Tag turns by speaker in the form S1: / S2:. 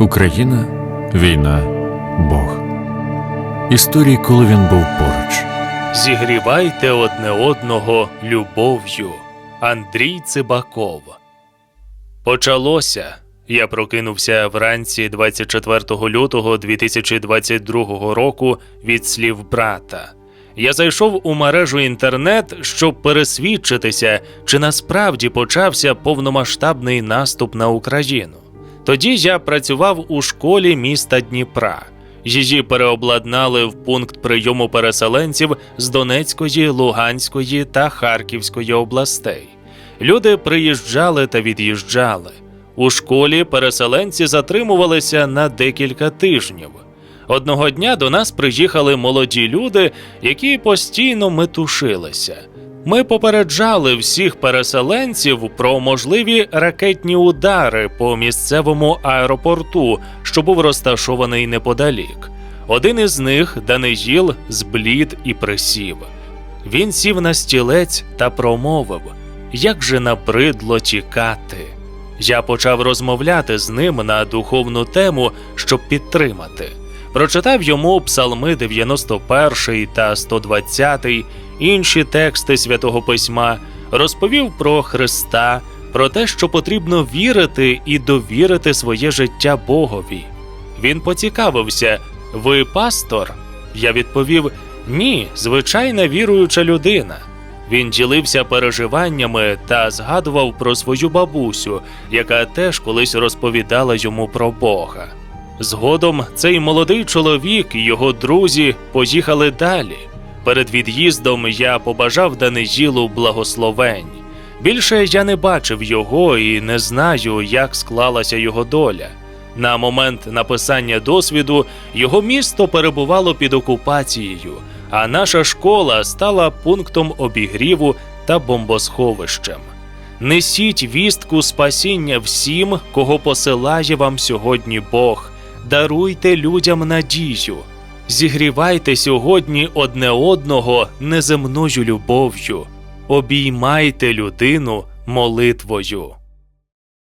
S1: Україна, війна, Бог. Історії, коли він був поруч.
S2: Зігрівайте одне одного любов'ю. Андрій Цибаков. Почалося. Я прокинувся вранці 24 лютого 2022 року від слів брата. Я зайшов у мережу інтернет, щоб пересвідчитися, чи насправді почався повномасштабний наступ на Україну. Тоді я працював у школі міста Дніпра. Її переобладнали в пункт прийому переселенців з Донецької, Луганської та Харківської областей. Люди приїжджали та від'їжджали. У школі переселенці затримувалися на декілька тижнів. Одного дня до нас приїхали молоді люди, які постійно метушилися. Ми попереджали всіх переселенців про можливі ракетні удари по місцевому аеропорту, що був розташований неподалік. Один із них, Даниїл, зблід і присів. Він сів на стілець та промовив: Як же набридло тікати? Я почав розмовляти з ним на духовну тему, щоб підтримати. Прочитав йому псалми 91 та 120, інші тексти святого письма, розповів про Христа, про те, що потрібно вірити і довірити своє життя Богові. Він поцікавився: Ви пастор? Я відповів: Ні, звичайна віруюча людина. Він ділився переживаннями та згадував про свою бабусю, яка теж колись розповідала йому про Бога. Згодом цей молодий чоловік і його друзі поїхали далі. Перед від'їздом я побажав Даниїлу благословень. Більше я не бачив його і не знаю, як склалася його доля. На момент написання досвіду його місто перебувало під окупацією, а наша школа стала пунктом обігріву та бомбосховищем. Несіть вістку спасіння всім, кого посилає вам сьогодні Бог. Даруйте людям надію. Зігрівайте сьогодні одне одного неземною любов'ю. Обіймайте людину молитвою.